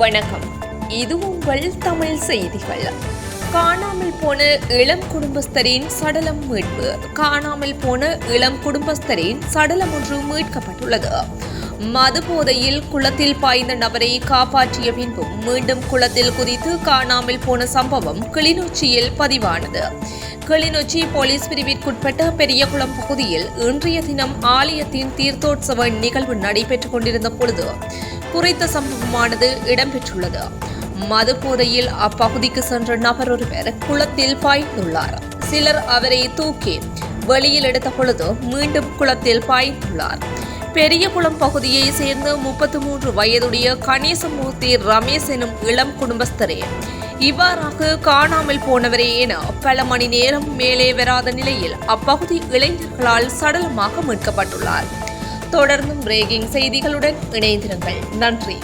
வணக்கம். இது உங்கள் தமிழ் செய்திகள். காணாமல் போன இளம் குடும்பஸ்தரின் சடலம் மீட்பு. காணாமல் போன இளம் குடும்பஸ்தரின் சடலம் ஒன்று மீட்கப்பட்டுள்ளது. மது போதையில் குளத்தில் பாய்ந்த நபரை காப்பாற்றிய பின்பும் மீண்டும் குளத்தில் குதித்து காணாமல் போன சம்பவம் கிளிநொச்சியில் பதிவானது. கிளிநொச்சி போலீஸ் பிரிவிற்குட்பட்ட பெரியகுளம் பகுதியில் இன்றைய தினம் ஆலயத்தின் தீர்த்தோற்சவ நிகழ்வு நடைபெற்றுக் கொண்டிருந்த பொழுது குறித்த சம்பவமானது இடம்பெற்றுள்ளது. மது போதையில் அப்பகுதிக்கு சென்ற நபர் ஒருவர் குளத்தில் பாய்ந்துள்ளார். சிலர் அவரை தூக்கி வெளியில் எடுத்த பொழுது மீண்டும் குளத்தில் பாய்ந்துள்ளார். பெரியகுளம் பகுதியை சேர்ந்த முப்பத்து மூன்று வயதுடைய கணேசமூர்த்தி ரமேஷ் எனும் இளம் குடும்பஸ்தரே இவ்வாறாக காணாமல் போனவரே என பல மணி நேரம் மேலே வராத நிலையில் அப்பகுதி இளைஞர்களால் சடலமாக மீட்கப்பட்டுள்ளார். தொடர்ந்தும் பிரேக்கிங் செய்திகளுடன் இணைந்திருங்கள். நன்றி.